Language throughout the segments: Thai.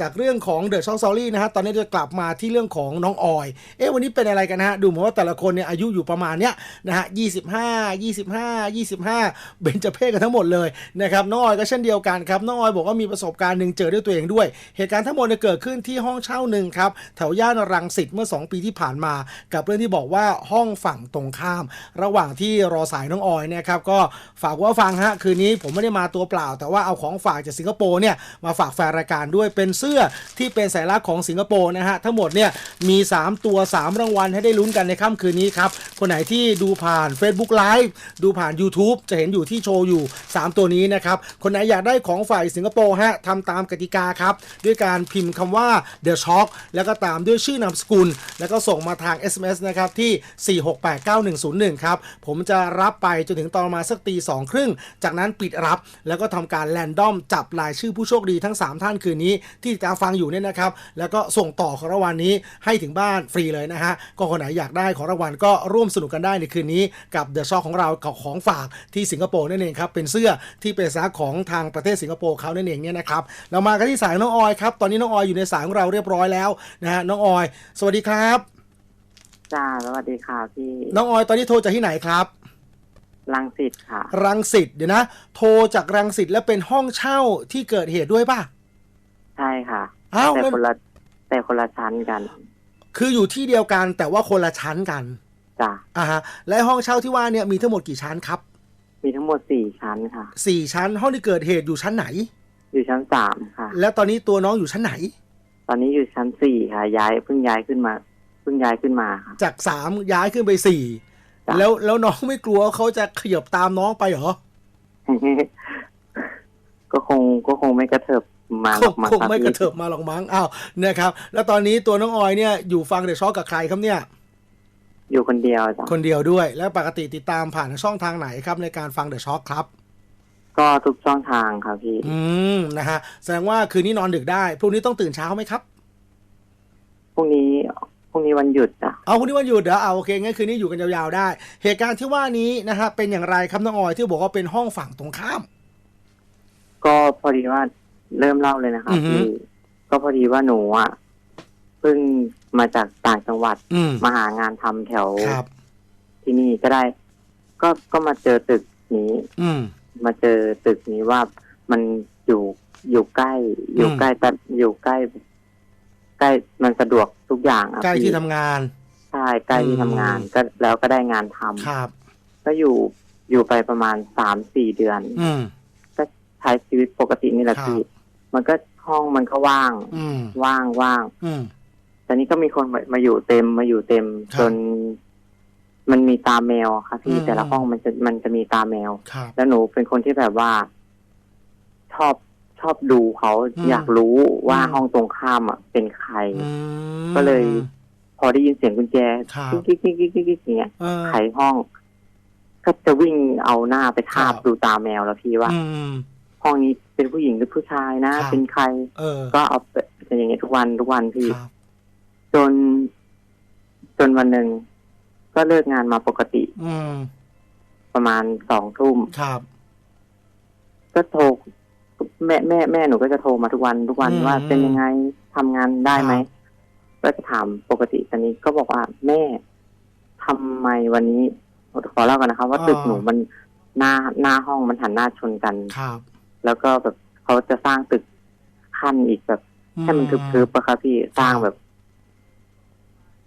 จากเรื่องของเดอะช็อคซอรี่นะฮะตอนนี้จะกลับมาที่เรื่องของน้องออย เอ๊ะวันนี้เป็นอะไรกันนะฮะดูเหมือนว่าแต่ละคนเนี่ยอายุอยู่ประมาณเนี้ยนะฮะยี่สิบห้ายี่สิบห้ายี่สิบห้าเบญจเพศกันทั้งหมดเลยนะครับน้องออยก็เช่นเดียวกันครับน้องออยบอกว่ามีประสบการณ์หนึ่งเจอด้วยตัวเองด้วย เหตุการณ์ทั้งหมดเนี่ยเกิดขึ้นที่ห้องเช่าหนึ่งครับแถวย่านรังสิตเมื่อ 2 ปีที่ผ่านมา กับเรื่องที่บอกว่าห้องฝั่งตรงข้าม ระหว่างที่รอสายน้องออยเนี่ยครับก็ฝากว่าฟังฮะคืนนี้ผมไม่ได้มาตัวเปล่า แต่ว่าเอาของฝากจากสิงคโปร์เนี่ยมาฝากแฟนรายการด้วยเป็นเสื้อที่เป็นสัญลักษณ์ของสิงคโปร์นะฮะทั้งหมดเนี่ยมี 3 ตัว 3 รางวัลให้ได้ลุ้นกันในค่ำคืนนี้ครับคนไหนที่ดูผ่าน Facebook Live ดูผ่าน YouTube จะเห็นอยู่ที่โชว์อยู่ 3 ตัวนี้นะครับคนไหนอยากได้ของฝ่ายสิงคโปร์ฮะทำตามกติกาครับด้วยการพิมพ์คำว่า The Shock แล้วก็ตามด้วยชื่อนามสกุล แล้วก็ส่งมาทาง SMS นะครับที่ 4689101 ครับ ผมจะรับไปจนถึงตอนมาสักตีสองครึ่ง จากนั้นปิดรับแล้วก็ทำการแรนดอมจับรายชื่อผู้โชคดีทั้ง 3 ท่านคืนนี้ที่จะฟังอยู่เนี่ยนะครับ แล้วก็ส่งต่อของรางวัลนี้ให้ถึงบ้านฟรีเลยนะฮะก็คนไหนอยากได้ของรางวัลก็ร่วมสนุกกันได้ในคืนนี้กับ The Shock ของเรากับของฝากที่สิงคโปร์นั่นเองครับเป็นเสื้อที่เป็นสัญลักษณ์ของทางประเทศสิงคโปร์เขานั่นเองเนี่ยนะครับเรามากันที่สายน้องออยครับตอนนี้น้องออยอยู่ในสายของเราเรียบร้อยแล้วนะฮะน้องออย สวัสดีครับจ้าสวัสดีค่ะพี่น้องออยตอนนี้โทรจากที่ไหนครับลังสิตค่ะ รังสิตเดี๋ยวนะ โทรจากรังสิตแล้วเป็นห้องเช่าที่เกิดเหตุด้วยป่ะ ใช่ค่ะ อ้าวแต่มันคนละแต่คนละชั้นกันคืออยู่ที่เดียวกันแต่ว่าคนละชั้นกันจ้ะอ่าฮะและห้องเช่าที่ว่าเนี่ยมีทั้งหมดกี่ชั้นครับมีทั้งหมดสี่ชั้นค่ะ สี่ชั้นห้องที่เกิดเหตุอยู่ชั้นไหน อยู่ชั้นสามค่ะ แล้วตอนนี้ตัวน้องอยู่ชั้นไหน ตอนนี้อยู่ชั้นสี่ค่ะ ย้ายเพิ่งย้ายขึ้นมาเพิ่งย้ายขึ้นมาค่ะ จากสามย้ายขึ้นไปสี่จ้ะ แล้วแล้วน้องไม่กลัวว่าเขาจะขยับตามน้องไปเหรอก็คงก็คงไม่กระเถิบ มาหครองกมาคงครับไม่กระพี่เถิบมาหรอกมั้งอ้าวนะครับ แล้วตอนนี้ตัวน้องออยเนี่ยอยู่ฟังเดอะช็อคกับใครครับเนี่ย อยู่คนเดียวจ้ะคนเดียวด้วย แล้วปกติติดตามผ่านช่องทางไหนครับ ในการฟังเดอะช็อคครับ ก็ทุกช่องทางค่ะพี่ อืมนะฮะแสดงว่าคืนนี้นอนดึกได้พรุ่งนี้ต้องตื่นเช้าไหมครับพรุ่งนี้พรุ่งนี้วันหยุดจ้ะเอาพรุ่งนี้วันหยุดเหรอเอาโอเคงั้นคืนนี้อยู่กันยาวๆได้ เหตุการณ์ที่ว่านี้นะฮะเป็นอย่างไรครับน้องออยที่บอกว่าเป็นห้องฝั่งตรงข้าม ก็พอดีว่า เริ่มเล่าเลยนะคะอือฮึ พี่ก็พอดีว่าหนูอะเพิ่งมาจากต่างจังหวัดอืมมาหางานทำแถวครับ ที่นี่ก็ได้ ก็ก็มาเจอตึกนี้ อืม มาเจอตึกนี้ว่ามันอยู่อยู่ใกล้ อยู่อืม ใกล้แต่อยู่ใกล้ ใกล้มันสะดวกทุกอย่างอะใกล้ที่พี่ทำงาน ใช่ใกล้ที่อืมทำงานก็แล้วก็ได้งานทำครับ ก็อยู่อยู่ไปประมาณสามสี่เดือน อืม ก็ใช้ชีวิตปกตินี่แหละครับ พี่ มันก็ห้องมันก็ว่าง อืมว่างว่างอืม แต่นี้ก็มีคนมามาอยู่เต็มมาอยู่เต็ม ครับจน มันมีตาแมวอะค่ะพี่อืม แต่ละห้องมันจะมันจะมีตาแมว ครับ แล้วหนูเป็นคนที่แบบว่า ชอบชอบดูเขาอืมอยากรู้ว่าอืม ห้องตรงข้ามอะเป็นใคร อืม ก็เลย พอได้ยินเสียงกุญแจครับ กิ๊กกิ๊กกิ๊กกิ๊กกิ๊กอย่างเงี้ยเออ ไขห้อง ก็จะวิ่งเอาหน้าไปทาบครับ ดูตาแมวแล้วพี่ว่า อืม ห้องนี้ เป็นผู้หญิงหรือผู้ชายนะครับเป็นใครเออก็เอาไปเป็นอย่างเงี้ยทุกวันทุกวันพี่ครับจน จนวันหนึ่งก็เลิกงานมาปกติ อืมประมาณสองทุ่มครับก็โทรแม่แม่แม่หนูก็จะโทรมาทุกวันทุกวันอืมว่าเป็นยังไงทำงานได้ไหมครับก็จะถามปกติตอนนี้ก็บอกว่าแม่ทำไมวันนี้ขอเล่ากันนะคะ ว่าตึกหนูมันหน้าหน้าห้องมันหันหน้าชนกันครับ แล้วก็แบบเขาจะสร้างตึกขั้นอีกแบบให้มันทึบๆอะครับพี่สร้างแบบ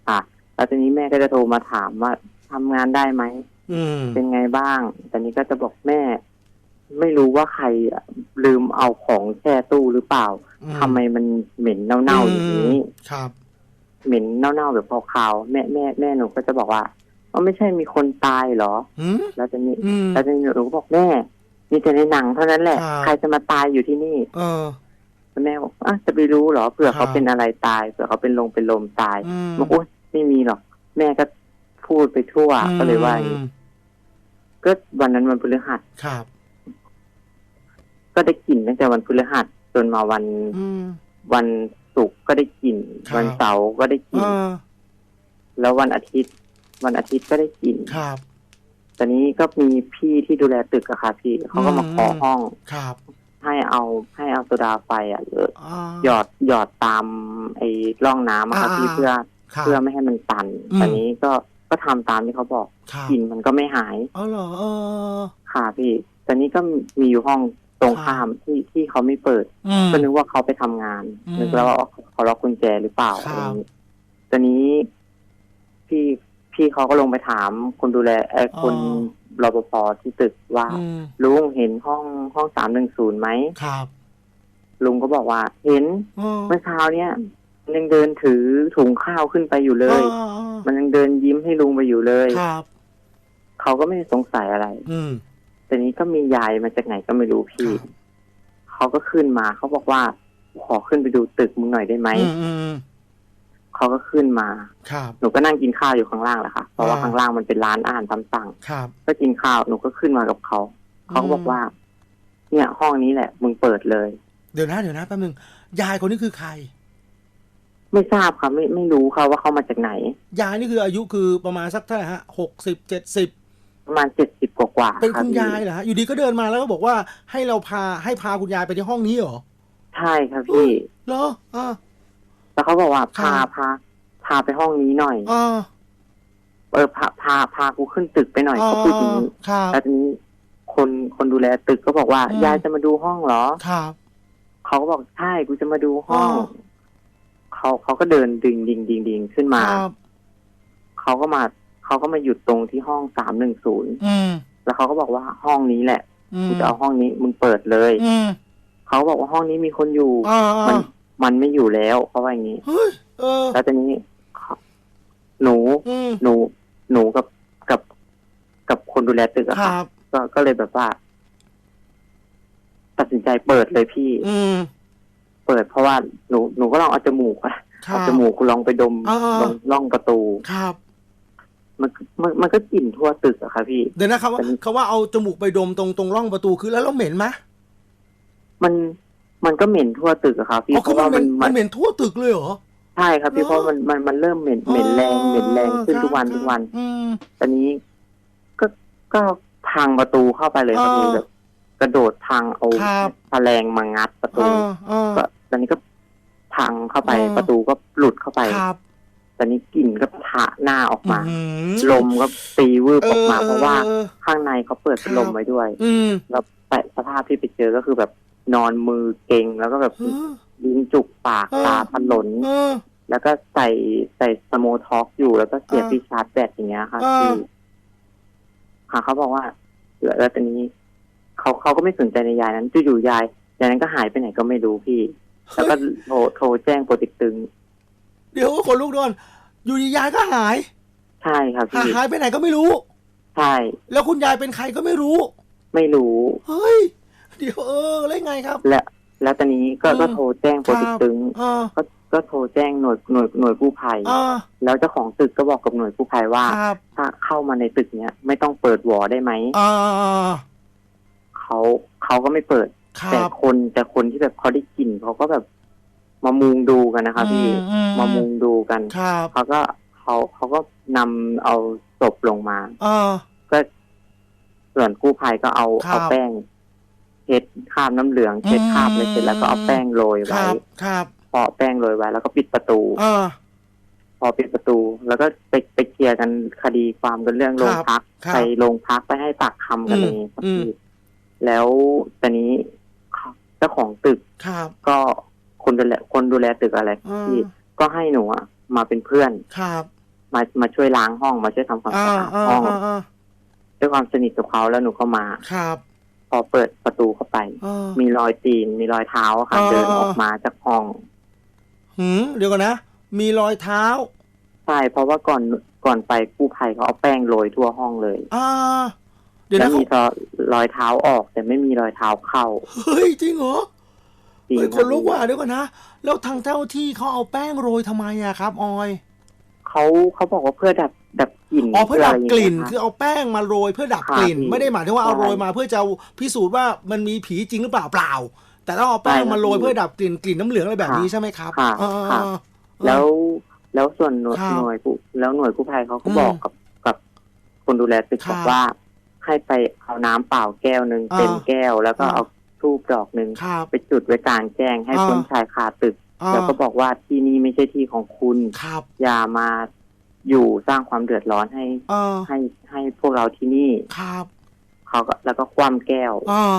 อะแล้วทีนี้แม่ก็จะโทรมาถามว่าทำงานได้ไหมอืมเป็นไงบ้างแต่นี้ก็จะบอกแม่ ไม่รู้ว่าใครอะลืมเอาของแช่ตู้หรือเปล่าอืมทำไมมันเหม็นเน่าๆอย่างนี้ครับ เหม็นเน่าๆแบบคาวๆแม่แม่แม่หนูก็จะบอกว่าว่าไม่ใช่มีคนตายเหรออืมแล้วจะนี่อืมแล้วจะนี่หนูก็บอกแม่ มีแต่ในหนังเท่านั้นแหละ ครับ ใครจะมาตายอยู่ที่นี่เออแล้วแม่บอกอะจะไปรู้เหรอเผื่อครัเขาบเป็นอะไรตายเผื่อเขาเป็นลงเป็นลมตายอืมบอกโอ๊ยไม่มีหรอก แม่ก็พูดไปทั่วก็เลยว่าอย่างนี้อืมก็วันนั้นวันพฤหัส ครับ ก็ได้กลิ่นตั้งแต่วันพฤหัสจนมาวันอืม วันศุกร์ก็ได้กลิ่นครับ วันเสาร์ก็ได้กลิ่เอนอแล้ววันอาทิตย์ วันอาทิตย์ก็ได้กลิ่นครับ ตอนนี้ก็มีพี่ที่ดูแลตึกอะค่ะพี่เขาก็มาอืมขอห้องครับ ให้เอาให้เอาโซดาไฟอะเอออ่าหยอดหยอดตามไอ้ร่องน้ำอะครับอ่าพี่เพื่อครับเพื่อไม่ให้มันตันอืมตอนนี้ก็ก็ทำตามที่เขาบอกครับกลิ่นมันก็ไม่หายอ๋อเหรอเออค่ะพี่ตอนนี้ก็มีอยู่ห้องตรงครับข้ามที่ที่เขาไม่เปิดอืมก็นึกว่าเขาไปทำงานอืมนึกแล้วว่าเขาล็อกกุญแจหรือเปล่าครับอะไรอย่างนี้ตอนนี้พี่ พี่เขาก็ลงไปถามคนดูแลไอ้คนรปภที่ตึกว่า อืมลุงเห็นห้องห้องสามหนึ่งศูนย์ไหมครับลุงก็บอกว่า เห็นอ๋อเมื่อเช้าเนี้ยมันยังเดินถือถุงข้าวขึ้นไปอยู่เลย อ๋ออ๋อมันยังเดินยิ้มให้ลุงไปอยู่เลย ครับ เขาก็ไม่ได้สงสัยอะไร อืม แต่นี้ก็มียายมาจากไหนก็ไม่รู้คพี่รับ เขาก็ขึ้นมาเขาบอกว่าขอขึ้นไปดูตึกมึงหน่อยได้ไหม อืมอืมอืม เขาก็ขึ้นมา ครับ หนูก็นั่งกินข้าวอยู่ข้างล่างแหละค่ะ เพราะว่าอ่า ข้างล่างมันเป็นร้านอาหารตามสั่ง ครับ ก็กินข้าว หนูก็ขึ้นมากับเขา เขาก็บอกอืมว่า เนี่ยห้องนี้แหละ มึงเปิดเลย เดี๋ยวนะเดี๋ยวนะแป๊บนึงยายคนนี้คือใคร ไม่ทราบค่ะ ไม่ไม่รู้ค่ะว่าเขามาจากไหน ยายนี่คืออายุคือประมาณสักเท่าไหร่ฮะหกสิบเจ็ดสิบประมาณเจ็ดสิบกว่าๆเป็นคุณพี่ยายเหรอฮะอยู่ดีก็เดินมาแล้วก็บอกว่าให้เราพาให้พาคุณยายไปที่ห้องนี้เหรอใช่ค่ะพี่ เหรออ่า แล้วเขาบอกว่าครัพาบพาพาไปห้องนี้หน่อยอ่าเออพาพาพากูขึ้นตึกไปหน่อยเขาพูดอย่างนี้ครับแล้วทีนี้คนคนดูแลตึกก็บอกว่าอืมยายจะมาดูห้องเหรอครับเขาก็บอกใช่กูจะมาดูห้องอ๋อเขาเขาก็เดินดึงดิงดิงดิงขึ้นมาครับเขาก็มาเขาก็มาหยุดตรงที่ห้องสามหนึ่งศูนย์อืมแล้วเขาก็บอกว่าห้องนี้แหละอืมกูจะเอาห้องนี้มึงเปิดเลยอืมเขาบอกว่าห้องนี้มีคนอยู่อ่ามัอ่า มันไม่อยู่แล้วเขาว่าอย่างนี้เฮ้ยเออ แล้วตอนนี้เขาหนู อืมหนู หนูกับกับกับคนดูแลตึกอะคค่ะรับ ก็ก็เลยแบบว่า ตัดสินใจเปิดเลยพี่ อืมเปิดเพราะว่าหนูหนูก็ลองเอาจมูกอะครัเอาบ จมูกกูลองไปดมอ่าๆ ลองล่องประตู ครับ มันมันมันก็กลิ่นทั่วตึกอะค่ะพี่ เดี๋ยวนะครับว่าเป็นเขาว่าเอาจมูกไปดมตรงตรงร่องประตูคือแล้วเราเหม็นไหมมัน มันก็เหม็นทั่วตึกอะค่ะพี่อ๋อเพคือราะมันว่าเหมัม็นนมันเหม็นทั่วตึกเลยเหรอ ใช่ครับพี่เหรอ เพราะมันมันมันเริ่มเหม็นเหม็นแรงเหม็นแรงขึ้นทุกวันครับทุกวัน อืม ตอนนี้ก็ก็พังประตูเข้าไปเลยครับอ่าพี่แบบกระโดดพังเอาครับ แฉลงมางัดประตู อ่าอ่า ก็ตอนนี้ก็พังเข้าไปอ่า ประตูก็หลุดเข้าไป ครับตอนนี้กลิ่นก็ทะหน้าออกมา อื้อหือลมก็ตีวืบออกมาออเพราะว่าออ ข้างในเขาเปิดพัดลมครับ ไว้ด้วย อืม แล้วแต่สภาพที่ไปเจอก็คือแบบ นอนมือเกร็งแล้วก็แบบเออลิ้นจุกปากเออตาพันหลนเออแล้วก็ใส่ใส่สโมท็อกอยู่แล้วก็เสียบเออที่ชาร์จแบตอย่างเงี้ยค่ะเออที่ค่ะเขาบอกว่าแล้วแล้วตอนนี้เขาเขาก็ไม่สนใจในยายนั้นจู่ๆยายยายนั้นก็หายไปไหนก็ไม่รู้พี่ แล้วก็โทรโทรแจ้งโปรติกตึง เดี๋ยวคนลูกโดนอยู่ดียายก็หาย ใช่ครับหาพี่หายไปไหนก็ไม่รู้ ใช่ แล้วคุณยายเป็นใครก็ไม่รู้ ไม่รู้ เฮ้ย เดี๋ยวเออแล้วไงครับ และแล้วตอนนี้ก็อืมก็โทรแจ้งโปรติกตึงเออก็ก็โทรแจ้งหน่วยหน่วยหน่วยกู้ภัยเออแล้วเจ้าของตึกก็บอกกับหน่วยกู้ภัยว่า ครับ ถ้าเข้ามาในตึกเนี้ยไม่ต้องเปิดหวอได้ไหมเออเขาเขาก็ไม่เปิดครัแต่บคนแต่คนที่แบบเขาได้กลิ่นเขาก็แบบมามุงดูกันนะคะพี่อืมามุงดูกันครับเขาก็เขาเขาก็นำเอาศพลงมาเออก็ส่วนกู้ภัยก็เอาครับ เอาแป้ง เช็ดคราบน้ำเหลืองเช็ดคราบอะไรเสร็จแล้วก็เอาแป้งโรยคไว้รับครับพอแป้งโรยไว้แล้วก็ปิดประตูเออพอปิดประตู แล้วก็ไปไปเคลียร์กันคดีความกันเรื่องโรงพักครับไปโรงพักไปให้ปากคำกันอืมเองครับอืมพี่แล้วตอนนี้เขาเจ้าของตึกครับก็คนดูแลคนดูแลตึกอะไรอืมที่ก็ให้หนูอะมาเป็นเพื่อนครับ มามาช่วยล้างห้องมาช่วยทำความอ่าสะอาดอ่าห้องอ่าอ่าด้วยความสนิทกับเขาแล้วหนูก็มาครับพ อเปิดประตูเข้าไปเออมีรอยตีน มีรอยเท้าอะค่ะอ่าเดินออกมาจากห้องหืมเดี๋ยวก่อนนะ มีรอยเท้า ใช่ เพราะว่าก่อนก่อนไปกู้ภัยเขาเอาแป้งโรยทั่วห้องเลย อ่า เดี๋ยวแล้นะวมีเขารอยเท้าออก แต่ไม่มีรอยเท้าเข้า เฮ้ย จริงเหรอจริงเฮ้ยคครับนลุกว่าเดี๋ยวก่อนนะ แล้วทางเจ้าที่เขาเอาแป้งโรยทำไมอะครับ ออย เขาเขาบอกว่าเพื่อดับดับกลิ่นอ๋อเพื่อดับกลิ่นะไรอย่างคือเงี้ยเอาแป้งมาโรยเพื่อดับกลิ่นค่ะไม่ได้หมายถึงว่าเอาใช่โรยมาเพื่อจะพิสูจน์ว่ามันมีผีจริงหรือเปล่าเปล่า แต่ต้องเอาแป้งใช่ครับมาโรยเพื่อดับกลิ่นกลิ่นน้ำเหลืองอะไรแบบนี้ค่ะใช่ไหมครับค่ะเออค่ะเออแล้วแล้วส่วนหน่วยครับหน่วยกู้แล้วหน่วยกู้ภัยเขาก็อืมบอกกับกับคนดูแลตึกครับบอกว่าให้ไปเอาน้ำเปล่าแก้วหนึ่งอ่าเต็มแก้ว แล้วก็อ่าเอาถทูบดอกหนึ่งครับไปจุดไว้กลางแจ้งให้อ่าคนชายคาตึกอ่า แล้วก็บอกว่าที่นี่ไม่ใช่ที่ของคุณครับอย่ามาอยู่สร้างความเดือดร้อนให้เออให้ให้พวกเราที่นี่ครับเขาก็แล้วก็คว่ำแก้วเออ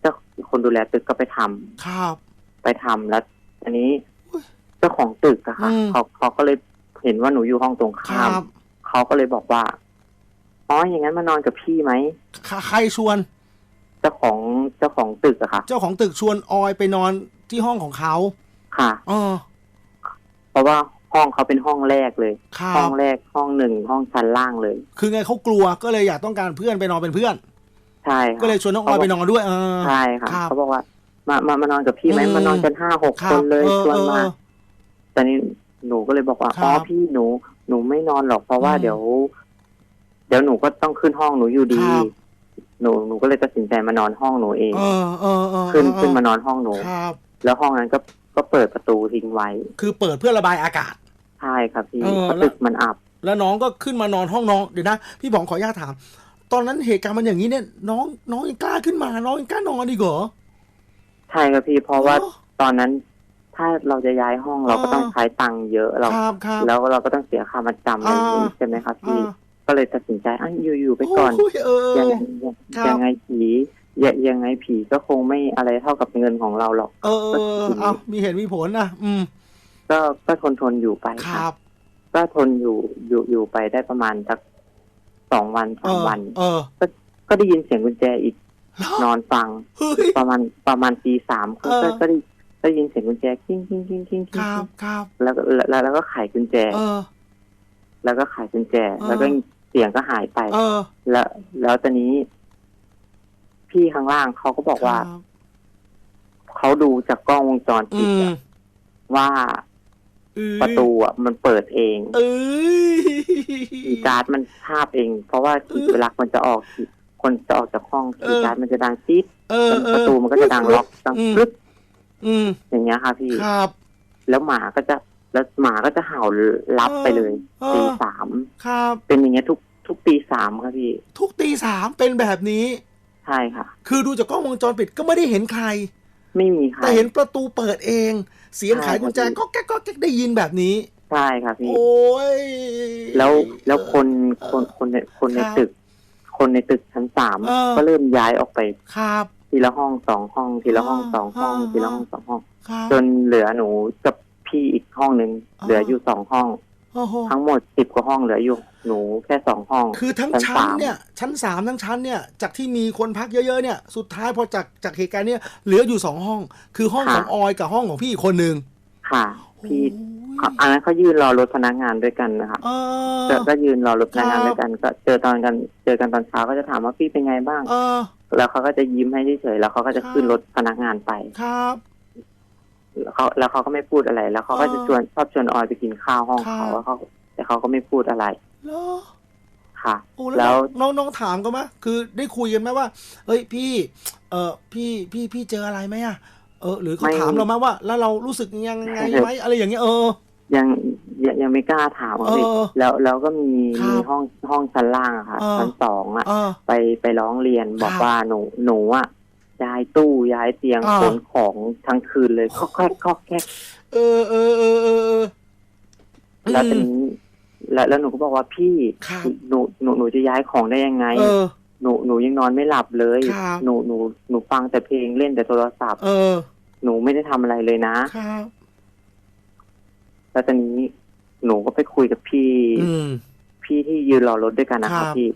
เจ้าคนดูแลตึกก็ไปทำครับ ไปทำแล้วอันนี้อุ๊ยเจ้าของตึกอะค่ะอืมเขาเขาก็เลยเห็นว่าหนูอยู่ห้องตรงคข้ารัมบเขาก็เลยบอกว่าอ๋ออย่างนั้นมานอนกับพี่ไหมใครใครชวน เจ้าของเจ้าของตึกอะค่ะ เจ้าของตึกชวนออยไปนอน ที่ห้องของเขาค่ะเออเพราะว่าห้องเขาเป็นห้องแรกเลย ครัห้อบงแรกห้องหนึ่งห้องชั้นล่างเลย คือไงเขากลัวก็เลยอยากต้องการเพื่อนไปนอนเป็นเพื่อน ใช่ค่ะ ก็เลยชวนน้องออยไปนอนด้วยเออ ใช่ค่ะครับเขาบอกว่า มามามานอนกับพี่ไหมอืม มานอนกันห้าหกครัคบนเลยออชวนมา เออตอนนี้หนูก็เลยบอกว่าครับอ๋อพี่หนูหนูไม่นอนหรอกเพราะว่าอืมเดี๋ยว เดี๋ยวหนูก็ต้องขึ้นห้องหนูอยู่ดี ครับ หนูหนูก็เลยตัดสินใจมานอนห้องหนูเอง เออเออเออขึ้นเออขึ้นมานอนห้องหนู ครับ แล้วห้องนั้นก็ก็เปิดประตูทิ้งไว้ คือเปิดเพื่อระบายอากาศ ใช่ครับพี่เออเพราะแล้ว ตึกมันอับ แล้วน้องก็ขึ้นมานอนห้องน้องเดี๋ยวนะพี่บองขออนุญาตถาม ตอนนั้นเหตุการณ์มันอย่างนี้เนี่ย น้องน้องยังกล้าขึ้นมา น้องยังกล้านอนอีกเหรอใช่ครับพี่ เพราะว่าอ๋อ ตอนนั้นถ้าเราจะย้ายห้องเราก็อ่าต้องใช้ตังค์เยอะเรา ครับครับ แล้วเราก็ต้องเสียค่ามัดจำอะไรอย่างนี้อ่า ใช่ไหมครับพี่ อ่าก็เลยตัดสินใจอะอยู่อยู่ไปก่อนโยเออ ยังครับ ยังไงผี ยังยังไงผีก็คงไม่อะไรเท่ากับเงินของเราหรอก เออ เออเอามีเหตุมีผลนะอืม ก็ก็ทนทนอยู่ไปคครัรับบก็ทนอยู่อยู่อยู่ไปได้ประมาณสักสองวันเอสามอวัน เออก็ได้ยินเสียงกุญแจอีกเหรอนอนฟังเฮ้ยประมาณประมาณตีสามเออก็ก็ได้ได้ยินเสียงกุญแจกิ้งกิ้งกิ้งกิ้งคกิ้งรับครับแล้วก็แล้วแล้วแล้วก็ไขกุญแจเออแล้วก็ไขกุญแจเออแล้วก็เสียงก็หายไปเออแล้วแล้วตอนนี้ พี่ข้างล่างเขาก็บอกว่าครับเขาดูจากกล้องวงจรอืปิดมอะว่าเอ้ยประตูอะ มันเปิดเองเอ้ยคีย์การ์ดมันภาพเอง เพราะว่าเออเวลาคนจะออกคนจะออกจากห้องเออคีย์การ์ดมันจะดังจี๊ดเออเออประตูมันก็จะดังล็อกดังอืมปึ๊บอืมอย่างเงี้ยค่ะพี่ครับ แล้วหมาก็จะ แล้วหมาก็จะเห่ารับไปเลยเออตีสามครับ เป็นอย่างเงี้ยทุกทุกตีสามครับพี่ ทุกตีสามเป็นแบบนี้ ใช่ค่ะ คือดูจากกล้องวงจรปิดก็ไม่ได้เห็นใคร ไม่มีใครแต่เห็นประตูเปิดเอง เสียงใช่ไขกุญแจครับก็แก๊กก็แก๊กได้ยินแบบนี้ ใช่ค่ะพี่ โอ้ย แล้วแล้วคนคนคนในคนในครับตึก คนในตึกชั้นสามเออก็เริ่มย้ายออกไป ครับ ทีละห้องสองห้อง ทีละห้องอ่าสองห้องอ่าทีละห้องสองห้องครับจนเหลือหนูกับพี่อีกห้องหนึ่งอ่าเหลืออยู่สองห้องโอ้โห ทั้งหมดสิบกว่าห้องเหลืออยู่หนูแค่สองห้อง คือทั้งชั้นชั้นสามเนี่ย ชั้นสามทั้งชั้นเนี่ย จากที่มีคนพักเยอะๆเนี่ย สุดท้ายพอจากจากเหตุการณ์เนี่ยเหลืออยู่สองห้อง คือห้องของออยกับห้องของพี่อีกคนหนึ่งค่ะ พี่โอ้ยอันนั้นเขายืนรอรถพนักงานด้วยกันนะคะเออก็ก็ยืนรอรถพนักงานครับด้วยกัน ก็เจอตอนกัน เจอกันตอนเช้าก็จะถามว่าพี่เป็นไงบ้างเออแล้วเขาก็จะยิ้มให้เฉยๆแล้วเขาก็จะครับขึ้นรถพนักงานไปครับ แล้วเขาแล้วเขาก็ไม่พูดอะไร แล้วเขาก็อ๋อจะชวนชอบชวนออยไปกินข้าวห้องครับเขาแล้วเขาแต่เขาก็ไม่พูดอะไรเหรอค่ะโอ้แล้แล้ววน้องน้องถามกันไหมคือได้คุยกันไหมว่า เฮ้ยพี่ เออพี่พี่พี่เจออะไรไหมอะเออ หรือเขาไม่ถามเราไหมว่า แล้วเรารู้สึกยังไงไหมอะไรอย่างเงี้ยเออยังยังยังไม่กล้าถามอะพี่เออแล้วแล้วก็มีครับมีห้องห้องชั้นล่างอะค่ะเออชั้นสองอะเออไปไปร้องเรียนบอกครับว่าหนูหนูอะ ย้ายตู้ย้ายเตียงอ่า ขนของทั้งคืนเลยก็แค่ก็แค่เออเออเออเออเออ แล้วตอนนี้แล้วแล้วหนูก็บอกว่าพี่ครับ หนูหนูหนูจะย้ายของได้ยังไง เออ หนูหนูยังนอนไม่หลับเลย ครับ หนูหนูหนูฟังแต่เพลงเล่นแต่โทรศัพท์ เออหนูไม่ได้ทำอะไรเลยนะ ครับ แล้วตอนนี้หนูก็ไปคุยกับพี่ อืม พี่ที่ยืนรอรถด้วยกันนะครัคะบพี่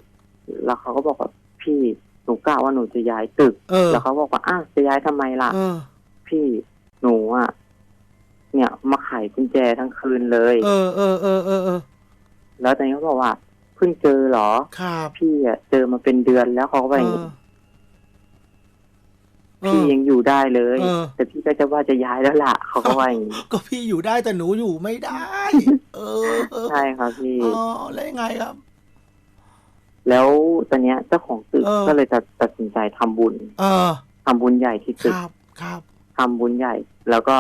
แล้วเขาก็บอกว่าพี่ หนูกะว่าหนูจะย้ายตึก เออ แล้วเขาบอกว่าอ้าวจะย้ายทำไมล่ะ เออ พี่หนูอะ เนี่ยมาไขกุญแจทั้งคืนเลย เออเออเออเออเออแล้วตอนนี้เขาบอกว่าเพิ่งเจอเหรอ ครับพี่อะเจอมาเป็นเดือนแล้วเขาก็เอว่าอย่างอนี้เอพี่อยังอยู่ได้เลย เออ แต่พี่ก็จะว่าจะย้ายแล้วล่ะเขาก็ว่าอย่างนี้ก็พี่อยู่ได้แต่หนูอยู่ไม่ได้ เออเออใช่ครับพี่ อ๋อแล้วยังไงครับ แล้วตอนเนี้ยเจ้าของตึกเออ ก็เลยจะตัดสินใจทำบุญเออ ทำบุญใหญ่ที่คตึกรับครับ ทำบุญใหญ่ แล้วก็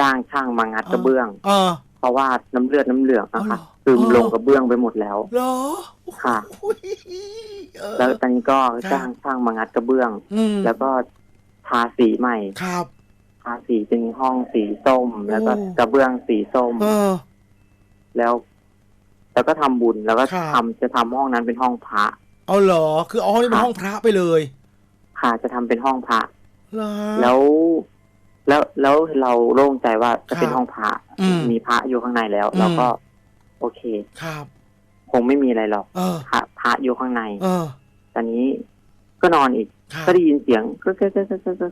จ้างช่างมางัดกระเบื้อง เออ เพราะว่าน้ำเลือดน้ำเหลืองอะค่ะอ๋อเหรอซึมอ๋อลงกระเบื้องไปหมดแล้ว เหรอค่ะโอ้ยเออ แล้วตอนนี้ก็ครับจ้างช่างมางัดกระเบื้อง อืมแล้วก็ทาสีใหม่ ครับ ทาสีเป็นห้องสีส้ม แล้วก็โอ้ กระเบื้องสีส้ม เออ แล้ว แล้วก็ทำบุญแล้วก็ครับ ทำจะทำห้องนั้นเป็นห้องพระ เอาเหรอ คือเอาห้องนี้เป็นห้องพระไปเลยค่ะจะทำเป็นห้องพระ เหรอ แล้ว แล้วแล้วเราโล่งใจว่าจะเป็นครับห้องพระอืมมีพระอยู่ข้างในแล้วอืม เราก็ โอเค ครับ คงไม่มีอะไรหรอกเออ พระพระอยู่ข้างใน เออ ตอนนี้ก็นอนอีก ครับ ก็ได้ยินเสียงก็ก็ก็ก็ก็ก็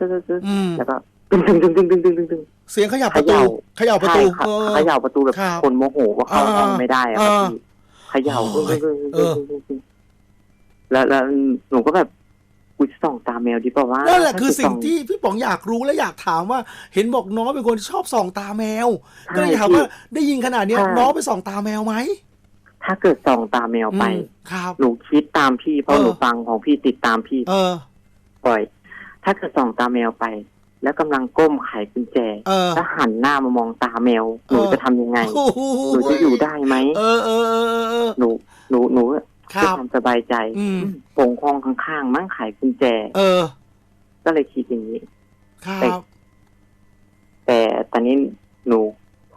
ก็ก็ก็อืม แล้วก็ ตึ้งตึ้งตึ้งตึ้งตึ้งตึ้งตึ้งตึ้งเสียงขยับประตูเขย่าเขย่าประตูใช่ครับเออเขย่าประตูแบบครับคนโมโหว่าเข้าอ่าห้องไม่ได้อะครับอ่าพี่เขย่าโอ้ยตึ้งตึ้งเอตึ้งอตึ้งตึ้งแล้วแล้วหนูก็แบบกูจะส่องตาแมวดีเปล่าวะนั่นแหละคือถ้าจสิ่งส่ที่พี่ป๋องอยากรู้และอยากถามว่า เห็นบอกน้องเป็นคนที่ชอบส่องตาแมว ก็เลยใช่ถามพี่ว่าได้ยินขนาดเนี้ยใช่น้องไปส่องตาแมวไหมถ้าเกิดส่องตาแมวไปอืมครับหนูคิดตามพี่เพราะเออหนูฟังของพี่ติดตามพี่ เออบ่อย ถ้าเกิดส่องตาแมวไป แล้วกำลังก้มไขกุญแจเออแล้วหันหน้ามามองตาแมวหนูเออจะทำยังไงโอ้โหหนูจะอยู่ได้ไหมเออเออเออเออเออหนูหนูหนูครัเพื่อบความสบายใจอืมผงห้องข้างๆมั่งไขกุญแจ เออ ก็เลยคิดอย่างนี้ครับแต่ตอนนี้หนู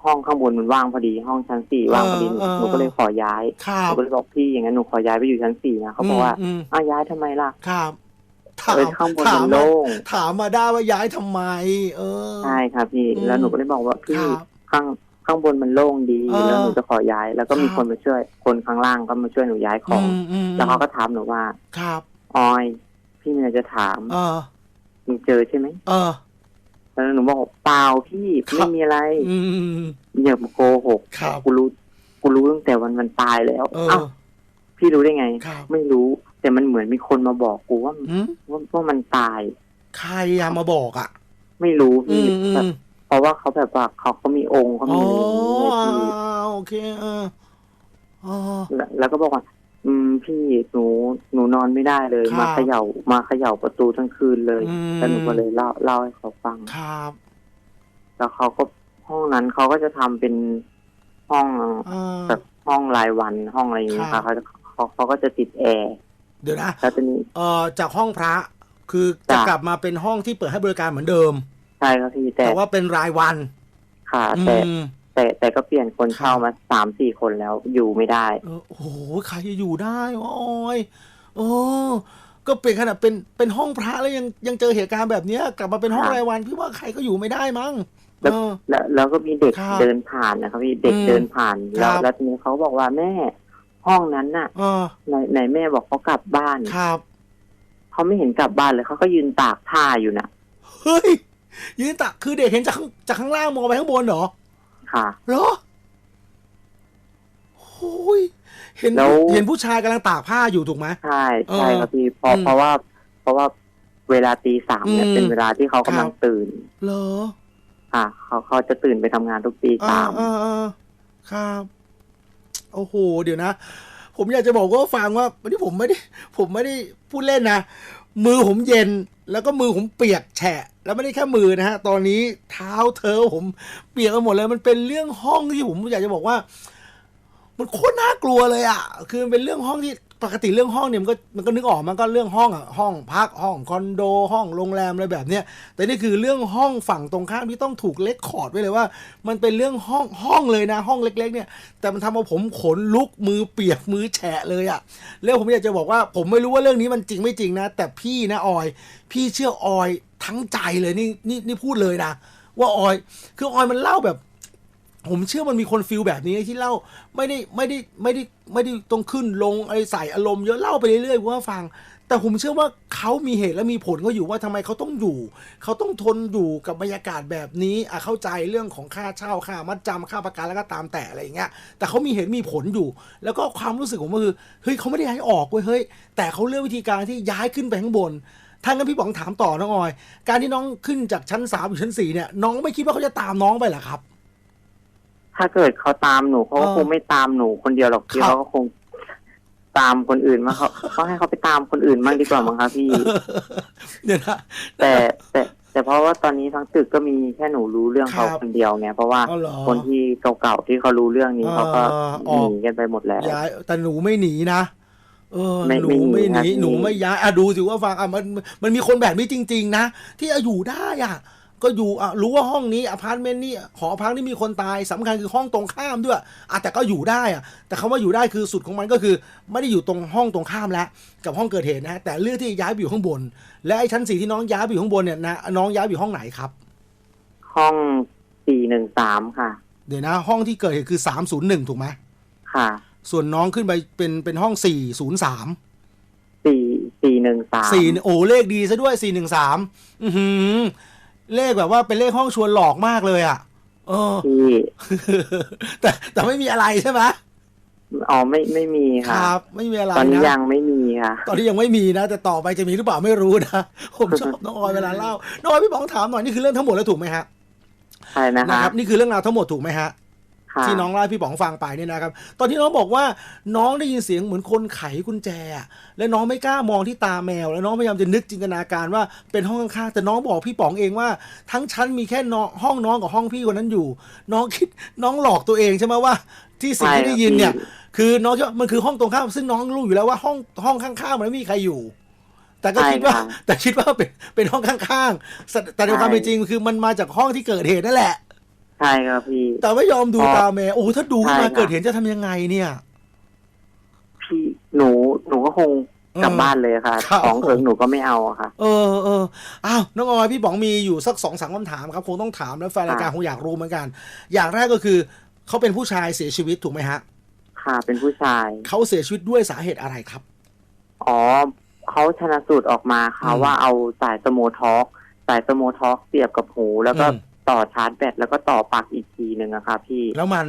ห้องข้างบนมันว่างพอดี ห้องชั้นสี่ว่างพอดีเออเออหนูก็เลยขอย้ายครัหนูบก็เลยบอกพี่อย่างนั้นหนูขอย้ายไปอยู่ชั้นสี่นะเขาบอกว่าอืมอ้าวย้ายทำไมล่ะครับ ถามเออข้างบนถามัมนมาโล่งถามมาได้ว่าย้ายทำไม เออใช่ครับพี่อืมแล้วหนูก็เลยบอกว่าพี่ครับข้างข้างบนมันโล่งดีเออแล้วหนูจะขอย้าย แล้วก็มีครับคนมาช่วย คนข้างล่างก็มาช่วยหนูย้ายของอืมอืมแล้วเขาก็ถามหนูว่า ครับออย พี่มีอะไรจะถาม เออมึงเจอใช่ไหมเออแล้วหนูบอกเปล่าพี่ครับไม่มีอะไรอืมอย่ามาโกหกครับกูรู้กูรู้ตั้งแต่วันมันตายแล้วเอออ้าวพี่รู้ได้ไงครับไม่รู้ แต่มันเหมือนมีคนมาบอกกูว่าอืมว่าว่ามันตาย ใครอะมาบอกอะไม่รู้อืพี่มอืแบบมเพราะว่าเขาแบบว่าเขาเขามีองค์เขาอ๋มีออะไรอย่างเงี้ยพี่ โอเคเอออ๋อ แล้วแล้วก็บอกว่า อืมพี่หนูหนูนอนไม่ได้เลย ครับมาเขย่ามาเขย่าประตูทั้งคืนเลยอืม แล้วหนูก็เลยเล่าเล่าให้เขาฟัง ครับแล้วเขาก็ห้องนั้นเขาก็จะทำเป็นห้องอ่าแบบห้องรายวันห้องอะไรอย่างเงี้ยครัค่ะบ เขาจะเขาเขาก็จะติดแอร์ เดี๋ยวนะแล้วตอนนี้เอ่อจากห้องพระคือจะจ้ะกลับมาเป็นห้องที่เปิดให้บริการเหมือนเดิม ใช่ครับพี่แต่แต่ว่าเป็นรายวัน ค่ะอืแต่มแต่แต่ก็เปลี่ยนคนครับเช่ามาสามสี่คนแล้วอยู่ไม่ได้เออโอ้โหใครจะอยู่ได้วะออยโอ้ก็เป็นขนาดเป็นเป็นห้องพระแล้วยังยังเจอเหตุการณ์แบบเนี้ย กลับมาเป็นห้องครับรายวันพี่ว่าใครก็อยู่ไม่ได้มั้งแล้วเออแล้วแล้วก็มีเด็กครับเดินผ่านนะครับพี่เด็กอืมเดินผ่านครัแล้วบแล้วทีนี้เขาบอกว่าแม่ ห้องนั้นน่ะเออไหนไหนแม่บอกเขากลับบ้าน ครับ เขาไม่เห็นกลับบ้านเลยเขาก็ยืนตากผ้าอยู่น่ะ เฮ้ย ยืนตักคือเด็กเห็นจากข้างจากข้างล่างมองไปข้างบนเหรอ ค่ะเหรอโอ้ยเห็นแล้ว เห็นผู้ชายกำลังตากผ้าอยู่ถูกไหม ใช่ใช่เออครับพี่เพราะอืมเพราะว่า เพราะว่าเวลาตีสามเนี่ยอืมเป็นเวลาที่เขากำลังครับ ตื่น เหรอค่ะ เขาเขาจะตื่นไปทำงานทุกตีอ่าสามอ่าอ่าครับ โอ้โห เดี๋ยวนะ ผมอยากจะบอกว่าฟังว่าวันนี้ผมไม่ได้ ผมไม่ได้พูดเล่นนะ มือผมเย็นแล้วก็มือผมเปียกแฉะ แล้วไม่ได้แค่มือนะฮะ ตอนนี้เท้าเธอผมเปียกไปหมดเลยมันเป็นเรื่องห้องที่ผมอยากจะบอกว่า มันโคตรน่ากลัวเลยอะ คือมันเป็นเรื่องห้องที่ปกติเรื่องห้องเนี่ยมันก็มันก็นึกออกมันก็เรื่องห้องอะห้องพักห้องคอนโดห้องโรงแรมอะไรแบบเนี้ยแต่นี่คือเรื่องห้องฝั่งตรงข้ามที่ต้องถูกเลคคอร์ดไว้เลยว่า มันเป็นเรื่องห้องห้องเลยนะ ห้องเล็ก ๆ เนี่ย แต่มันทำเอาผมขนลุกมือเปียกมือแฉะเลยอะ่ะแล้วผมอยากจะบอกว่าผมไม่รู้ว่าเรื่องนี้มันจริงไม่จริงนะ แต่พี่นะออย พี่เชื่อออยทั้งใจเลยนี่นี่นี่พูดเลยนะ ว่าออย คือออยมันเล่าแบบ ผมเชื่อมันมีคนฟิลแบบนี้ที่เล่าไม่ได้ไม่ได้ไม่ได้ไม่ได้ต้องขึ้นลงอะไรใส่อารมณ์เยอะเล่าไปเรื่อยๆว่าฟัง แต่ผมเชื่อว่าเขามีเหตุและมีผลก็อยู่ว่าทำไมเขาต้องอยู่ เขาต้องทนอยู่กับบรรยากาศแบบนี้อะเข้าใจเรื่องของค่าเช่าค่ามัดจำค่าประกันแล้วก็ตามแต่อะไรอย่างเงี้ยแต่เขามีเหตุมีผลอยู่ แล้วก็ความรู้สึกของมันคือเฮ้ยเขาไม่ได้ย้ายออกเว้ยเฮ้ยแต่เขาเลือกวิธีการที่ย้ายขึ้นไปข้างบนถ้างั้นพี่ป๋องถามต่อน้องออย การที่น้องขึ้นจากชั้นสามอยู่ชั้นสี่เนี่ยน้องไม่คิดว่าเขาจะตามน้องไปหรอครับ ถ้าเกิดเขาตามหนูเขาก็เออคงไม่ตามหนูคนเดียวหรอกพี่ครับเขาก็คงตามคนอื่นมาเขาเขาให้เขาไปตามคนอื่นบ้างดีกว่ามั้งครับพี่เดี๋ยวนะแต่แต่แต่เพราะว่าตอนนี้ทั้งตึกก็มีแค่หนูรู้เรื่องเขาครับคนเดียวไงเพราะว่าอ๋อเหรอคนที่เก่าๆที่เขารู้เรื่องนี้อ่าเขาก็ออกหนีกันไปหมดแล้วย้ายแต่หนูไม่หนีนะเออไม่หนูไม่หนีไม่หนีครับหนูไม่ย้ายอะดูสิว่าฟังอะมันมันมีคนแบบนี้จริง ๆ นะที่เอาอยู่ได้อะ ก็อยู่อะรู้ว่าห้องนี้อพาร์ตเมนต์นี้หอพักนี่มีคนตายสำคัญคือห้องตรงข้ามด้วยอะแต่ก็อยู่ได้อะแต่คำว่าอยู่ได้คือสุดของมันก็คือ ไม่ได้อยู่ตรงห้องตรงข้ามแล้วกับห้องเกิดเหตุนะฮะแต่เลือกที่ย้ายไปอยู่ข้างบน และไอ้ชั้นสี่ที่น้องย้ายไปอยู่ข้างบนเนี่ยนะน้องย้ายไปอยู่ห้องไหนครับ ห้องสี่หนึ่งสามค่ะ เดี๋ยวนะ ห้องที่เกิดเหตุคือ301ถูกไหมค่ะ ส่วนน้องขึ้นไปเป็นเป็นห้อง403สี่สี่หนึ่งสามสี่โอ้เลขดีซะด้วยสี่หนึ่งสามอือหือ เลขแบบว่าเป็นเลขห้องชวนหลอกมากเลยอะเออ ที่แต่แต่ไม่มีอะไรใช่ไหมอ๋อไม่ไม่มีคค่ะรับ ไม่มีอะไรตอนนี้นะ ยังไม่มีค่ะ ตอนนี้ยังไม่มีนะ แต่ต่อไปจะมีหรือเปล่าไม่รู้นะ ผมชอบน้องออยเวลาเล่าน้องออยพี่ป๋องถามหน่อยนี่คือเรื่องทั้งหมดแล้วถูกไหมฮะใช่นะนะคะครับนี่คือเรื่องราวทั้งหมดถูกไหมฮะค่ะ ที่น้องเล่าให้พี่ป๋องฟังไปเนี่ยนะครับ ตอนที่น้องบอกว่าน้องได้ยินเสียงเหมือนคนไขกุญแจอะและน้องไม่กล้ามองที่ตาแมว แล้วน้องพยายามจะนึกจินตนาการว่าเป็นห้องข้างๆแต่น้องบอกพี่ป๋องเองว่า ทั้งชั้นมีแค่น้องห้องน้องกับห้องพี่คนนั้นอยู่ น้องคิดน้องหลอกตัวเองใช่ไหมว่า ที่สิ่งที่ได้ยินเนี่ย คือน้องคิดว่ามันคือห้องตรงข้ามซึ่งน้องรู้อยู่แล้วว่าห้องห้องข้างๆมันไม่มีใครอยู่แต่ก็คิดว่าแต่คิดว่าเป็นเป็นห้องข้างๆ แต่ในความเป็นจริงคือมันมาจากห้องที่เกิดเหตุนั่นแหละ ใช่ครับพี่ แต่ไม่ยอมดูอ๋อตาแม่โอ้ถ้าดูขึ้นมาใช่ครับเกิดเห็นจะทำยังไงเนี่ย พี่หนูหนูก็คงกลับเออบ้านเลยค่ะครับของเถิงหนูก็ไม่เอาอะค่ะ เออเอออ้าวน้องออยพี่ป๋องมีอยู่สักสองสามคำถามครับคงต้องถามแล้วแฟนรายการอ่าคงอยากรู้เหมือนกัน อย่างแรกก็คือเขาเป็นผู้ชายเสียชีวิตถูกไหมฮะ ค่ะเป็นผู้ชายเขาเสียชีวิตด้วยสาเหตุอะไรครับอ๋อเขาชนะสูตรออกมาค่ะอืมว่าเอาสายสโมทอกสายสโมทอกเสียบกับหู แล้วก็อืม ต่อชาร์จแบตแล้วก็ต่อปลักอีกทีหนึ่งอะค่ะ พี่ แล้วมัน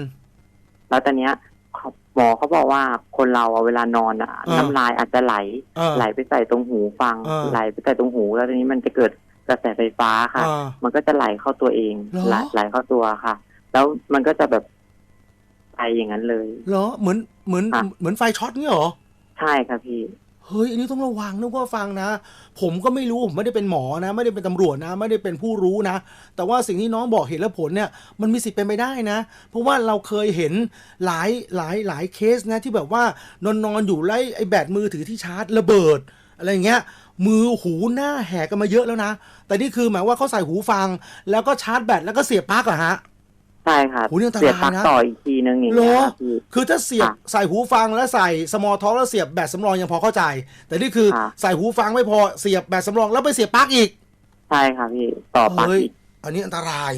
แล้วตอนเนี้ยเขาหมอเขาบอกว่าคนเราอะเวลานอนอะเออน้ำลายอาจจะไหลเออไหลไปใส่ตรงหูฟังเออไหลไปใส่ตรงหู แล้วตอนนี้มันจะเกิดกระแสไฟฟ้าค่ะเออมันก็จะไหลเข้าตัวเองเหรอไหลไหลเข้าตัวค่ะ แล้วมันก็จะแบบไปอย่างนั้นเลยเหรอเหมือนเหมือนค่ะเหมือนไฟช็อตเนี่ยเหรอใช่ค่ะพี่ เฮ้ยอันนี้ต้องระวังนะว่าฟังนะ ผมก็ไม่รู้ ผมไม่ได้เป็นหมอนะ ไม่ได้เป็นตำรวจนะ ไม่ได้เป็นผู้รู้นะ แต่ว่าสิ่งที่น้องบอกเหตุและผลเนี่ยมันมีสิทธิ์เป็นไปได้นะ เพราะว่าเราเคยเห็นหลายหลายหลายเคสนะที่แบบว่านอนนอนอยู่ไล่ไอ้แบตมือถือที่ชาร์จระเบิดอะไรเงี้ยมือหูหน้าแหกกันมาเยอะแล้วนะ แต่นี่คือหมายว่าเขาใส่หูฟัง แล้วก็ชาร์จแบตแล้วก็เสียบปลั๊กอะฮะ ใช่ค่ะโหนี่อันตรายนะ เสียบปลั๊กต่ออีกทีนึงอย่างเงี้ยเหรอค่ะพี่ คือถ้าเสียบค่ะใส่หูฟังแล้วใส่สมอลท็อกแล้วเสียบแบตสำรองยังพอเข้าใจ แต่นี่คือค่ะ ใส่หูฟังไม่พอเสียบแบตสำรองแล้วไปเสียบปลั๊กอีก ใช่ค่ะพี่ต่อปลั๊กเฮ้ย อีกอันนี้อันตราย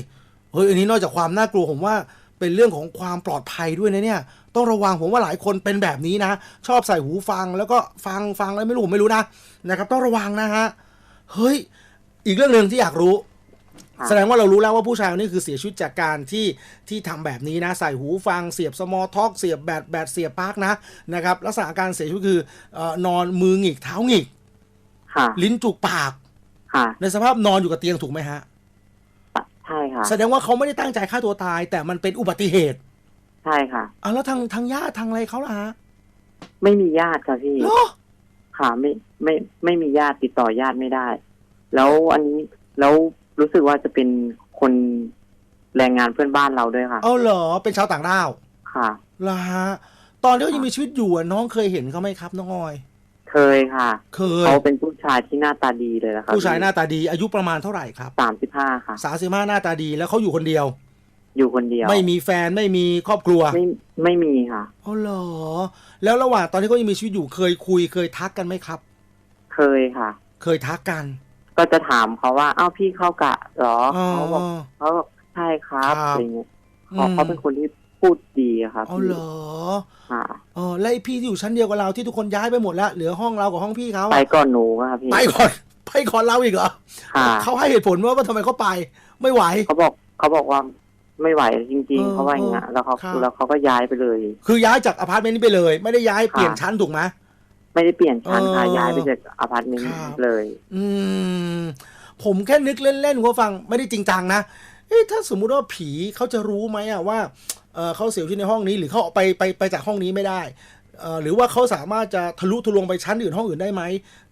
เฮ้ย อันนี้นอกจากความน่ากลัวผมว่าเป็นเรื่องของความปลอดภัยด้วยนะเนี่ย ต้องระวังผมว่าหลายคนเป็นแบบนี้นะ ชอบใส่หูฟังแล้วก็ฟังฟังแล้วไม่รู้ผมไม่รู้นะนะครับ ต้องระวังนะฮะ เฮ้ย อีกเรื่องหนึ่งที่อยากรู้ค่ะ แสดงว่าเรารู้แล้วว่าผู้ชายคนนี้คือเสียชีวิตจากการที่ที่ทำแบบนี้นะใส่หูฟังเสียบสมอท็อกเสียบแบตแบตเสียบปลั๊กนะนะครับลักษณะการเสียชีวิตคือเอ่อนอนมือหงิกเท้าหงิกค่ะลิ้นจุกปากค่ะในสภาพนอนอยู่กับเตียงถูกไหมฮะใช่ค่ะแสดงว่าเขาไม่ได้ตั้งใจฆ่าตัวตาย แต่มันเป็นอุบัติเหตุใช่ค่ะอะแล้วทางทางญาติทางอะไรเขาล่ะฮะไม่มีญาติค่ะพี่เหรอค่ะไม่ไม่ไม่มีญาติติดต่อญาติไม่ได้ แล้วอันนี้แล้ว รู้สึกว่าจะเป็นคนแรงงานเพื่อนบ้านเราด้วยค่ะ เอาเหรอเป็นชาวต่างด้าวค่ะล่ะฮะตอนที่เขายังมีชีวิตอยู่อะน้องเคยเห็นเขาไหมครับ น้องออย เคยค่ะเคยเขาเป็นผู้ชายที่หน้าตาดีเลยนะคะผู้ชายหน้าตาดีอายุประมาณเท่าไหร่ครับสามสิบห้าค่ะสาสิบห้าหน้าตาดีแล้วเขาอยู่คนเดียว อยู่คนเดียว ไม่มีแฟนไม่มีครอบครัวไม่ไม่มีค่ะอ๋อเหรอ แล้วระหว่างตอนที่เขายังมีชีวิตอยู่เคยคุยเคยทักกันไหมครับ เคยค่ะ เคยทักกัน ก็จะถามเขาว่าอ้าวพี่เข้ากะเหรออ๋อเขาบอกเขาบอกใช่ครับครับ อะไรเงี้ยอืเขามเขาเป็นคนที่พูดดีอะครับอ๋อเหรอค่ะอ๋อแล้วไอ้พี่ที่อยู่ชั้นเดียวกับเราที่ทุกคนย้ายไปหมดแล้วเหลือห้องเรากับห้องพี่เขาไปอะก่อนหนูอะครับพี่ไปก่อนไปก่อนเราอีกเหรอค่ะเขาให้เหตุผลว่าว่าทำไมเขาไป ไม่ไหว เขาบอกเขาบอกว่าไม่ไหวจริง เออๆเขาว่าอย่างเงี้ยแล้วเขาครับ แล้วเขาก็ย้ายไปเลย คือย้ายจากอพาร์ตเมนต์นี้ไปเลย ไม่ได้ย้ายค่ะเปลี่ยนชั้นถูกไหม ไม่ได้เปลี่ยนชั้นค่ะเออย้ายไปจากอพาร์ตเมนต์ครับเลย อืม ผมแค่นึกเล่นๆคุณผู้ฟังไม่ได้จริงจังนะเอ๊ะถ้าสมมุติว่าผีเขาจะรู้ไหมอะว่าเออเขาเสียชีวิตในห้องนี้หรือเขาไปไปไปจากห้องนี้ไม่ได้เออหรือว่าเขาสามารถจะทะลุทะลวงไปชั้นอื่นห้องอื่นได้ไหม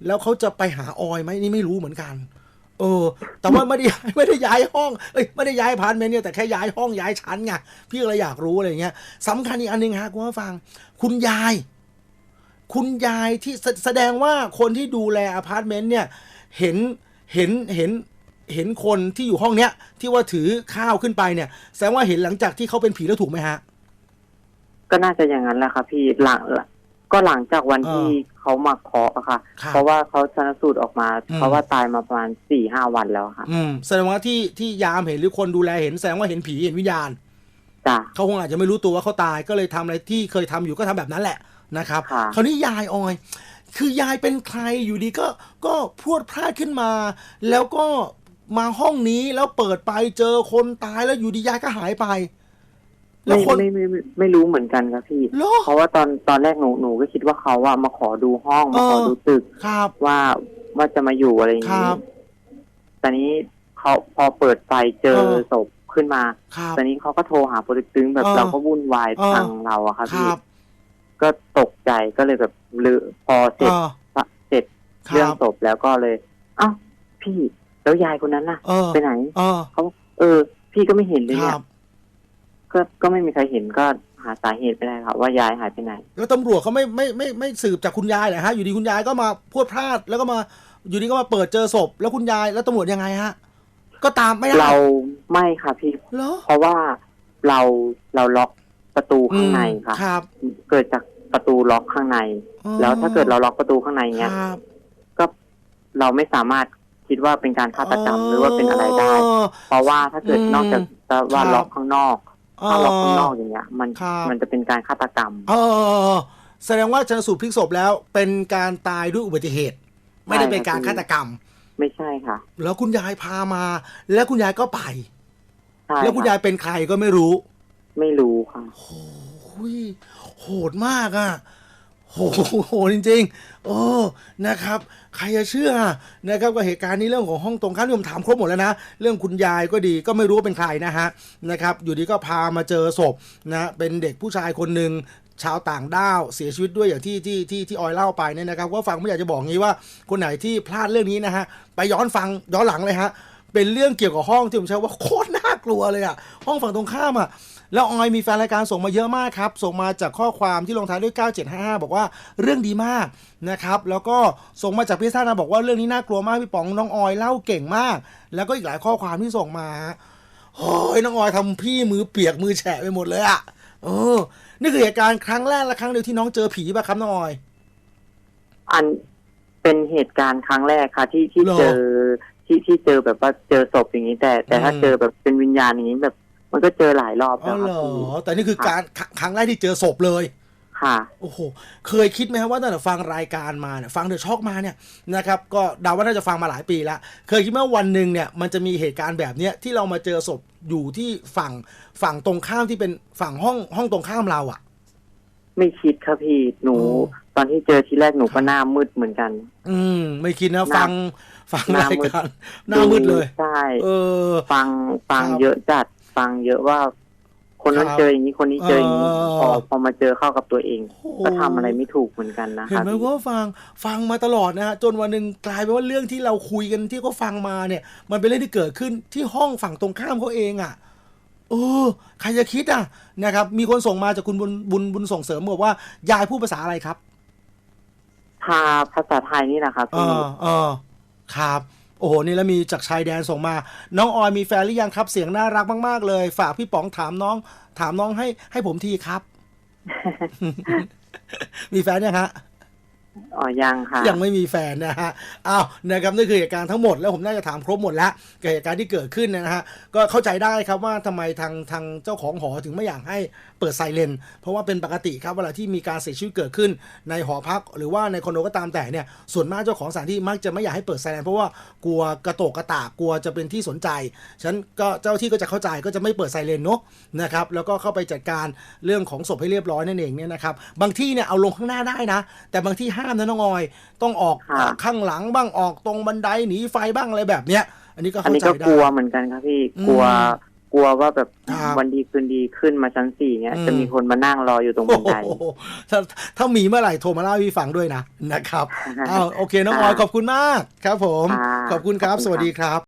แล้วเขาจะไปหาออยไหมนี่ไม่รู้เหมือนกัน เออ แต่ว่าไม่ได้ย้ายไม่ได้ย้ายห้องเอ้ยไม่ได้ย้ายอพาร์ตเมนต์เนี่ยแต่แค่ย้ายห้องย้ายชั้นไงพี่ก็เลยอยากรู้อะไรเงี้ยสำคัญอีกอันหนึ่งฮะคุณผู้ฟัง คุณยาย คุณยายที่แสแสดงว่าคนที่ดูแลอพาร์ตเมนต์เนี่ยเห็นเห็นเห็นเห็นคนที่อยู่ห้องเนี้ย ที่ว่าถือข้าวขึ้นไปเนี่ยแสดงว่าเห็นหลังจากที่เขาเป็นผีแล้วถูกไหมฮะ ก็น่าจะอย่างนั้นแหละครับพี่หลังก็หลังจากวันเออที่เขามาเคาะอะค่ะครับเพราะว่าเขาชนสูตรออกมาอืมเพราะว่าตายมาประมาณสี่ห้าวันแล้วค่ะ อืมแสดงว่าที่ที่ยามเห็นหรือคนดูแลเห็นแสดงว่าเห็นผีเห็นวิญญาณจ้ะเขาคงอาจจะไม่รู้ตัวว่าเขาตายก็เลยทำอะไรที่เคยทำอยู่ก็ทำแบบนั้นแหละ นะครับค่ะคราวนี้ยายออย คือยายเป็นใครอยู่ดีก็ก็พรวดพลาดขึ้นมา แล้วก็มาห้องนี้แล้วเปิดไปเจอคนตายแล้วอยู่ดียายก็หายไปแล้ไม่วคนไม่ไม่ไม่ไม่รู้เหมือนกันครับพี่เหรอเพราะว่าตอนตอนแรกหนูหนูก็คิดว่าเขาอะมาขอดูห้องมาขอเออดูตึกครับว่าว่าจะมาอยู่อะไรอย่างครันี้บตอนนี้เขาพอเปิดไฟเจอเออศพขึ้นมาครับตอนนี้เขาก็โทรหาโปรตึกตึงแบบเออเราก็วุ่นวายเออทางเราอะครับคพี่รับ ก็ตกใจก็เลยแบบลือพอเสร็จเออเสร็จคเรื่อรังบ ศพแล้วก็เลย เอ้าพี่แล้วยายคนนั้นน่ะ เออ ไปไหนเออเขาเออ พี่ก็ไม่เห็นเลยคเนี่รัยบ ก็ก็ไม่มีใครเห็นก็หาสาเหตุไม่ได้ครับว่ายายหายไปไหน แล้วตำรวจเขาไม่ไม่ไม่ไม่สืบจากคุณยายเหรอฮะ อยู่ดีคุณยายก็มาพรวดพลาดแล้วก็มาอยู่ดีก็มาเปิดเจอศพ แล้วคุณยายแล้วตำรวจยังไงฮะ ก็ตามไม่ได้เราไม่ค่ะพี่ เหรอเพราะว่าเราเราล็อก ประตูข้างในค่ะ ครับ เกิดจากประตูล็อกข้างใน อ๋อแล้วถ้าเกิดเราล็อกประตูข้างในเงี้ยครับก็เราไม่สามารถคิดว่าเป็นการฆาตกรรมหรือว่าเป็นอะไรได้ เพราะว่าถ้าเกิดอืมนอกจากจะว่าครับ ล็อกข้างนอกถ้าล็อกข้างนอกอย่างเงี้ย มันครับ มันจะเป็นการฆาตกรรม เออแสดงว่าชันสูตรพลิกศพแล้วเป็นการตายด้วยอุบัติเหตุ ไม่ได้เป็นการฆาตกรรม ไม่ใช่ค่ะแล้วคุณยายพามา แล้วคุณยายก็ไป ใช่แล้วคุณค่ะยายเป็นใครก็ไม่รู้ ไม่รู้ค่ะโอ้ยโหดมากอะโหโหดจริงๆ โอ้นะครับ ใครจะเชื่อนะครับกับเหตุการณ์นี้เรื่องของห้องตรงข้ามที่ผมถามครบหมดแล้วนะ เรื่องคุณยายก็ดีก็ไม่รู้ว่าเป็นใครนะฮะนะครับ อยู่ดีก็พามาเจอศพนะเป็นเด็กผู้ชายคนหนึ่งชาวต่างด้าวเสียชีวิตด้วยอย่างที่ที่ที่ที่ออยเล่าไปเนี่ยนะครับก็ฟังไม่อยากจะบอกงี้ว่าคนไหนที่พลาดเรื่องนี้นะฮะไปย้อนฟังย้อนหลังเลยฮะเป็นเรื่องเกี่ยวกับห้องที่ผมใช้ว่าโคตรน่ากลัวเลยอะห้องฝั่งตรงข้ามอะ แล้วออยมีแฟนรายการส่งมาเยอะมากครับ ส่งมาจากข้อความที่ลงท้ายด้วย 9755 บอกว่าเรื่องดีมากนะครับ แล้วก็ส่งมาจากพี่ซ่านะบอกว่าเรื่องนี้น่ากลัวมากพี่ป๋องน้องออยเล่าเก่งมาก แล้วก็อีกหลายข้อความที่ส่งมาโอ้ยน้องออยทำพี่มือเปียกมือแฉะไปหมดเลยอะเออ นี่คือเหตุการณ์ครั้งแรกและครั้งเดียวที่น้องเจอผีป่ะครับน้องออย อันเป็นเหตุการณ์ครั้งแรกค่ะ ที่ที่เหรอเจอที่ที่เจอแบบว่าเจอศพอย่างนี้แต่ แต่ถ้าอืมเจอแบบเป็นวิญญาณอย่างนี้แบบ มันก็เจอหลายรอบอ๋แล้อวคเหรรับอพี่แต่นี่คือการครั้งครั้งแรกที่เจอศพเลย ค่ะ โอ้โห เคยคิดไหมครับว่าตั้งแต่ฟังรายการมาเนี่ยฟังเดอะช็อกมาเนี่ยนะครับก็เดาว่าน่าจะฟังมาหลายปีแล้ว เคยคิดไหมว่าวันหนึ่งเนี่ยมันจะมีเหตุการณ์แบบเนี้ยที่เรามาเจอศพอยู่ที่ฝั่งฝั่งตรงข้ามที่เป็นฝั่งห้องห้องตรงข้ามเราอะไม่คิดครับพี่หนูโอ้ตอนที่เจอทีแรกหนูก็หน้ามืดเหมือนกัน อืม ไม่คิดนะหน้าฟังฟังหน้ารายมืด การหน้ามืดเลย ใช่ เออ ฟังฟังครับ เยอะจัด ฟังเยอะว่า คนนั้นครับเจออย่างนี้คนนี้เจออย่างนี้เออพอพอมาเจอเข้ากับตัวเองโอ้ก็ทำอะไรไม่ถูกเหมือนกันนะเห็คนรับไหมพี่ว่าฟังฟังมาตลอดนะฮะจนวันหนึ่งกลายเป็นว่าเรื่องที่เราคุยกันที่เขาฟังมาเนี่ย มันเป็นเรื่องที่เกิดขึ้นที่ห้องฝั่งตรงข้ามเขาเองอะเออใครจะคิดอะนะครับ มีคนส่งมาจากคุณบุญบุญบุญส่งเสริมบอกว่ายายพูดภาษาอะไรครับพาภาษาไทยนี่นะครับเอพี่อเออครับ โอ้โห นี่แล้วมีจากชายแดนส่งมา น้องออยมีแฟนหรือยังครับเสียงน่ารักมาก ๆ เลย ฝากพี่ป๋องถามน้อง ถามน้องให้ให้ผมทีครับ มีแฟนยังฮะ อ๋อยังค่ะ ยังไม่มีแฟนนะฮะอ้าวนะครับนี่คือเหตุการณ์ทั้งหมดแล้วผมน่าจะถามครบหมดแล้วกับเหตุการณ์ที่เกิดขึ้นนะฮะก็เข้าใจได้ครับว่าทำไมทางทางเจ้าของหอถึงไม่อยากให้เปิดไซเรนเพราะว่าเป็นปกติครับเวลาที่มีการเสียชีวิตเกิดขึ้นในหอพัก หรือว่าในคอนโดก็ตามแต่เนี่ยส่วนมากเจ้าของสถานที่มักจะไม่อยากให้เปิดไซเรนเพราะว่ากลัวกระโตกกระตากกลัวจะเป็นที่สนใจฉะนั้นก็เจ้าที่ก็จะเข้าใจก็จะไม่เปิดไซเรนเนาะนะครับแล้วก็เข้าไปจัดการเรื่องของศพให้เรียบร้อยนั่นเองเนี่ยนะครับบางที่เนี่ยเอาลงข้างหน้าได้นะ แต่บางที่ห้ามนะน้องออย ต้องออกค่ะ ข้างหลังบ้างออกตรงบันไดหนีไฟบ้างอะไรแบบเนี้ย อันนี้ก็อันเข้านี้ใจก็ได้ กลัวเหมือนกันครับพี่อืมกลัว กลัวว่าแบบครับวันดีคืนดีขึ้นมาชั้นสี่เนี้ยอืม จะมีคนมานั่งรออยู่ตรงบันได โอ้โหถ้าถ้ามีเมื่อไหร่โทรมาเล่าให้พี่ฟังด้วยนะนะครับอ้าวโอเคน้องออยขอบคุณมากครับผม ค่ะขอบคุณครับ ขอบคุณสวัสดีครับครับ